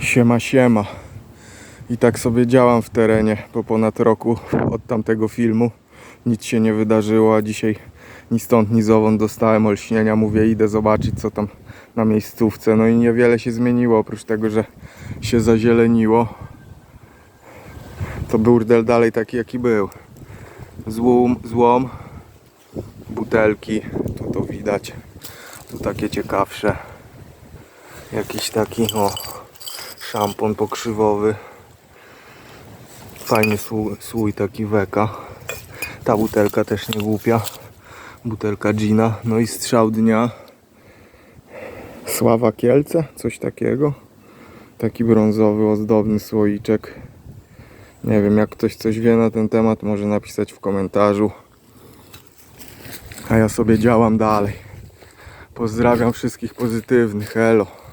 Siema, siema. I tak sobie działam w terenie po ponad roku od tamtego filmu. Nic się nie wydarzyło, a dzisiaj ni stąd, ni zowąd dostałem olśnienia. Mówię, idę zobaczyć, co tam na miejscówce. No i niewiele się zmieniło, oprócz tego, że się zazieleniło. To burdel dalej taki, jaki był. Złom, złom, butelki, tu to widać. Tu takie ciekawsze. Jakiś taki, o, szampon pokrzywowy. Fajny słój, słój taki weka. Ta butelka też nie głupia. Butelka gina. No i strzał dnia. Sława Kielce, coś takiego. Taki brązowy, ozdobny słoiczek. Nie wiem, jak ktoś coś wie na ten temat, może napisać w komentarzu. A ja sobie działam dalej. Pozdrawiam wszystkich pozytywnych. Elo.